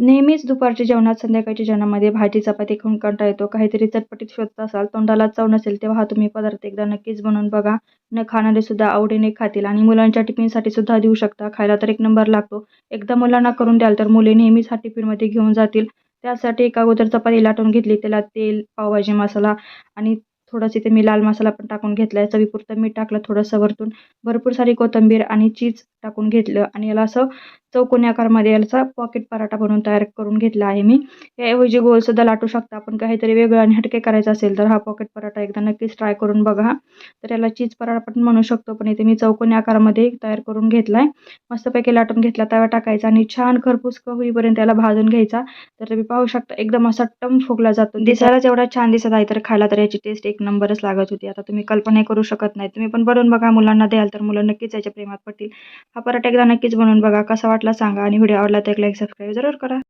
नेहमीच दुपारच्या जेवणात संध्याकाळच्या जेवणामध्ये भाजी चपाती खाऊन कंटा येतो. काहीतरी चटपटीत शोधत असाल तोंडाला चव नसेल तेव्हा हा तुम्ही पदार्थ एकदा नक्कीच बनवून बघा. न खाणारे सुद्धा आवडीने खातील आणि मुलांच्या टिफिनसाठी सुद्धा देऊ शकता. खायला तर एक नंबर लागतो. एकदा मुलांना करून द्याल तर मुले नेहमीच हा टिफिनमध्ये घेऊन जातील. त्यासाठी एका अगोदर चपाती लाटून घेतली त्याला तेल पावभाजी मसाला आणि थोडंसं इथे मी लाल मसाला पण टाकून घेतला आहे चवीपुरतं मीठ टाकलं थोडंसं वरतून. भरपूर सारी कोथिंबीर आणि चीज टाकून घेतलं आणि याला असं चौकोनी आकारमध्ये याचा पॉकेट पराठा बनवून तयार करून घेतला आहे मी. याऐवजी गोलसुद्धा लाटू शकता. आपण काहीतरी वेगळं आणि हटके करायचं असेल तर हा पॉकेट पराठा एकदा नक्कीच ट्राय करून बघा. तर याला चीज पराठा पण म्हणू शकतो पण इथे मी चौकोनी आकारामध्ये तयार करून घेतला आहे मस्तपैकी लाटून घेतला तवा टाकायचा आणि छान खरपूस होईपर्यंत त्याला भाजून घ्यायचा. तर तुम्ही पाहू शकता एकदम असा टम फुगला जातो. दिसायलाच एवढा छान दिसत आहे तर खायला तर याची टेस्ट एक नंबरच लागत होती. आता तुम्ही कल्पना करू शकत नाही. तुम्ही पण बनवून बघा मुलांना द्याल तर मुलं नक्कीच याच्या प्रेमात पडतील. हा पराठा एकदा नक्कीच बनवून बघा कसा वाटला सांगा आणि व्हिडिओ आवडला तर एक लाईक सबस्क्राईब जरूर करा.